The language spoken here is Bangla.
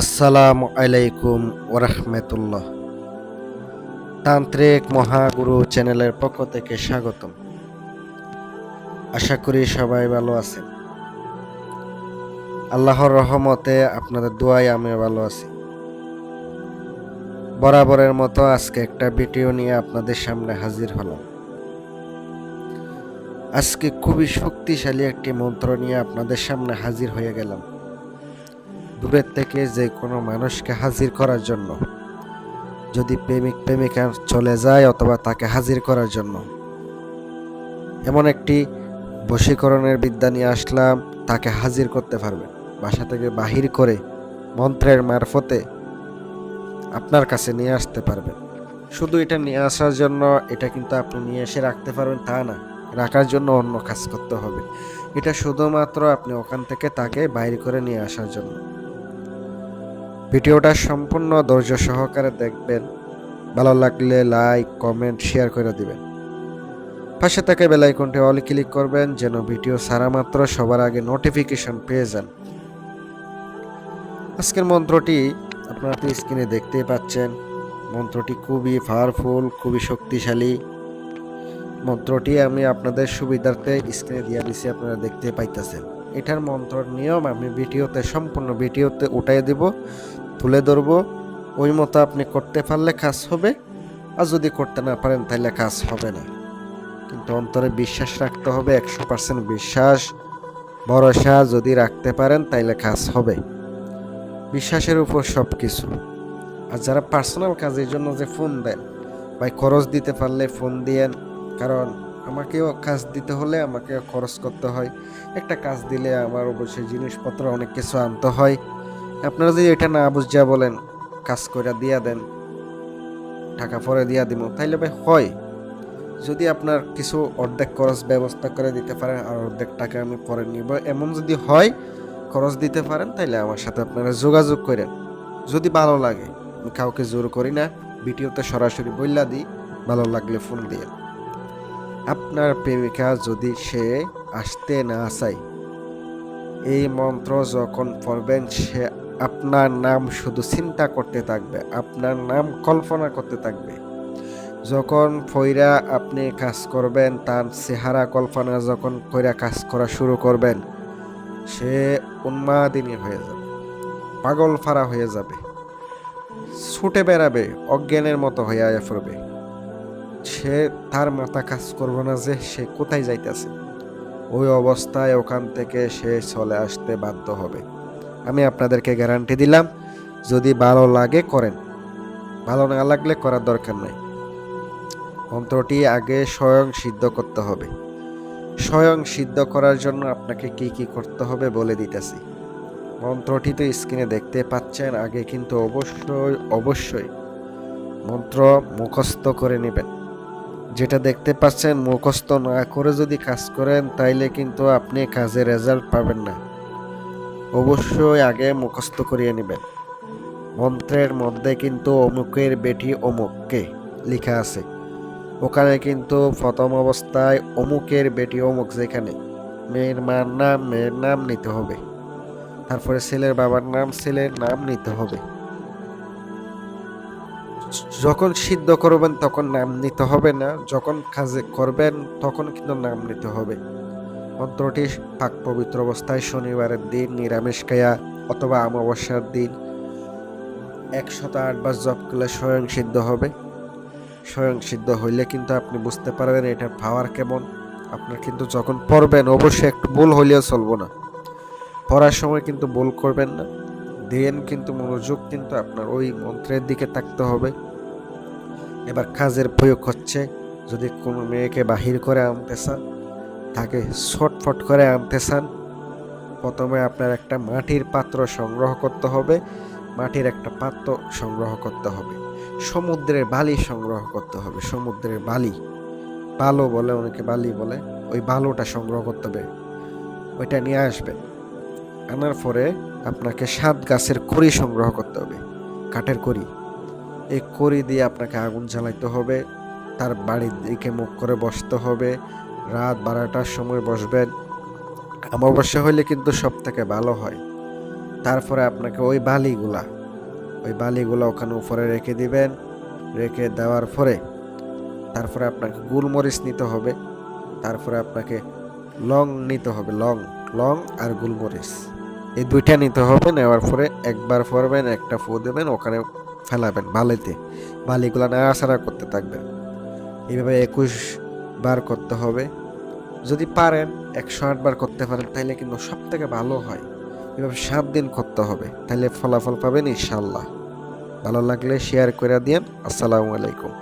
আসসালামু আলাইকুম ওরহমতুল্লাহ। তান্ত্রিক মহাগুরু চ্যানেলের পক্ষ থেকে স্বাগতম। আশা করি সবাই ভালো আছেন। আল্লাহর রহমতে আপনাদের দোয়ায় আমি ভালো আছি। বরাবরের মতো আজকে একটা ভিডিও নিয়ে আপনাদের সামনে হাজির হলাম। আজকে খুবই শক্তিশালী একটি মন্ত্র নিয়ে আপনাদের সামনে হাজির হয়ে গেলাম। দূরের থেকে যে কোনো মানুষকে হাজির করার জন্য। যদি প্রেমিক প্রেমিকা চলে যায় অথবা তাকে হাজির করার জন্য। এমন একটি বশীকরণের বিদ্যা নিয়ে আসলাম, তাকে হাজির করতে পারবেন। বাসা থেকে বাহির করে মন্ত্রের মারফতে আপনার কাছে নিয়ে আসতে পারবেন। শুধু এটা নিয়ে আসার জন্য, এটা কিন্তু আপনি নিয়ে এসে রাখতে পারবেন, তা না। রাখার জন্য অন্য কাজ করতে হবে। এটা শুধুমাত্র আপনি ওখান থেকে তাকে বাইরে করে নিয়ে আসার জন্য। ভিডিওটা সম্পূর্ণ ধৈর্য সহকারে দেখবেন। ভালো লাগলে লাইক, কমেন্ট, শেয়ার করে দিবেন। পাশে থেকে বেল আইকনটি অল ক্লিক করবেন যেন ভিডিও সারা মাত্র সবার আগে নোটিফিকেশন পেয়ে যান। আজকের মন্ত্রটি আপনারা তো স্ক্রিনে দেখতে পাচ্ছেন। মন্ত্রটি খুবই পাওয়ারফুল খুবই শক্তিশালী। মন্ত্রটি আমি আপনাদের সুবিধার্থে স্ক্রিনে দিয়ে দিছি, আপনারা দেখতে পাইতেছেন। এটার মন্ত্রর নিয়ম আমি ভিডিওতে, সম্পূর্ণ ভিডিওতে উঠাই দেব। তুলে ধরব। ওই মতো আপনি করতে পারলে কাজ হবে, আর যদি করতে না পারেন তাহলে কাজ হবে না। কিন্তু অন্তরে বিশ্বাস রাখতে হবে, একশো পার্সেন্ট বিশ্বাস। ভরসা যদি রাখতে পারেন তাইলে কাজ হবে। বিশ্বাসের উপর সব কিছু আর যারা পার্সোনাল কাজের জন্য যে ফোন দেন, ভাই খরচ দিতে পারলে ফোন দিয়েন। কারণ আমাকেও কাজ দিতে হলে আমাকে খরচ করতে হয়। একটা কাজ দিলে আমার অবশ্যই জিনিসপত্র অনেক কিছু আনতে হয়। আপনারা যদি এটা না বুঝিয়া বলেন, কাজ করে দিয়া দেন, টাকা পরে দিয়া দিব, তাইলে ভাই হয়। যদি আপনার কিছু অর্ধেক খরচ ব্যবস্থা করে দিতে পারেন, আর অর্ধেক টাকা আমি পরে নিব, এমন যদি হয়, খরচ দিতে পারেন, তাইলে আমার সাথে আপনারা যোগাযোগ করেন। যদি ভালো লাগে, আমি কাউকে জোর করি না, ভিডিওতে সরাসরি বললা দিই, ভালো লাগলে ফোন দিয়ে। আপনার প্রেমিকা যদি সে আসতে না চায়, এই মন্ত্র যখন পড়বেন, সে আপনার নাম শুধু চিন্তা করতে থাকবে, আপনার নাম কল্পনা করতে থাকবে। যখন ফইরা আপনি কাজ করবেন, তার চেহারা কল্পনা যখন কইরা কাজ করা শুরু করবেন, সে উন্মাদিনী হয়ে যাবে, পাগল ফাড়া হয়ে যাবে, ছুটে বেড়াবে, অজ্ঞানের মতো হইয়া পড়বে। সে তার মাথা কাজ করবে না যে সে কোথায় যাইতেছে। ওই অবস্থায় ওখান থেকে সে চলে আসতে বাধ্য হবে। আমি আপনাদেরকে গ্যারান্টি দিলাম, যদি ভালো লাগে করেন। ভালো না লাগলে করার দরকার নাই। মন্ত্রটি আগে স্বয়ং সিদ্ধ করতে হবে। স্বয়ং সিদ্ধ করার জন্য আপনাকে কি কি করতে হবে বলে দিতেছি। মন্ত্রটি তো স্ক্রিনে দেখতে পাচ্ছেন, আগে কিন্তু অবশ্যই অবশ্যই মন্ত্র মুখস্থ করে নেবেন। যেটা দেখতে পাচ্ছেন, মুখস্থ না করে যদি কাজ করেন, তাইলে কিন্তু আপনি কাজের রেজাল্ট পাবেন না। অবশ্যই আগে মুখস্থ করিয়ে নেবেন। মন্ত্রের মধ্যে কিন্তু অমুকের বেটি অমুককে লেখা আছে। ওখানে কিন্তু প্রথম অবস্থায় অমুকের বেটি অমুক যেখানে। মেয়ের মার নাম, মেয়ের নাম নিতে হবে। তারপরে ছেলের বাবার নাম, ছেলের নাম নিতে হবে। যখন সিদ্ধ করবেন তখন নাম নিতে হবে না। যখন কাজে করবেন তখন কিন্তু নাম নিতে হবে। মন্ত্রটি পাক পবিত্র অবস্থায় শনিবারের দিন, নিরামিষ খায়া অথবা অমাবস্যার দিন। একশত আটবার জপ করলে স্বয়ং সিদ্ধ হবে। স্বয়ং সিদ্ধ হইলে কিন্তু আপনি বুঝতে পারবেন এটার পাওয়ার কেমন। আপনার কিন্তু যখন পড়বেন, অবশ্যই একটু ভুল হইলেও চলবো না। পড়ার সময় কিন্তু ভুল করবেন না। দেন কিন্তু মনোযোগ কিন্তু আপনার ওই মন্ত্রের দিকে থাকতে হবে। এবার কাজের প্রয়োগ হচ্ছে, যদি কোনো মেয়েকে বাহির করে আনতে চান তাকে ছটফট করে আনতে চান। প্রথমে আপনার একটা মাটির পাত্র সংগ্রহ করতে হবে, মাটির একটা পাত্র সংগ্রহ করতে হবে। সমুদ্রের বালি সংগ্রহ করতে হবে, সমুদ্রের বালি। বালো বলে, অনেকে বালি বলে, ওই বালুটা সংগ্রহ করতে হবে, ওইটা নিয়ে আসবেন। আনার পরে আপনাকে সাত গাছের কড়ি সংগ্রহ করতে হবে, কাঠের কড়ি। এই কড়ি দিয়ে আপনাকে আগুন জ্বালাইতে হবে, তার বাড়ির দিকে মুখ করে বসতে হবে রাত বারোটার সময় বসবেন। অমাবস্যা হইলে কিন্তু সব থেকে ভালো হয়। তারপরে আপনাকে ওই বালিগুলা ওই বালিগুলা ওখানে উপরে রেখে দিবেন। রেখে দেওয়ার পরে তারপরে আপনাকে গুলমরিচ নিতে হবে। তারপরে আপনাকে লং নিতে হবে, লং লং আর গুলমরিচ। এই দুইটা নিতে হবে, নেওয়ার পরে একবার পরবেন, একটা ফু দেবেন, ওখানে ফেলাবেন বালিতে। বালিগুলা নাড়াচাড়া করতে থাকবেন। এইভাবে একুশ বার করতে হবে। যদি পারেন একশো আট বার করতে পারেন তাহলে কিন্তু সব থেকে ভালো হয়। এভাবে সাত দিন করতে হবে তাহলে ফলাফল পাবেন ইনশাল্লাহ ভালো লাগলে শেয়ার করে দিন আসসালামু আলাইকুম।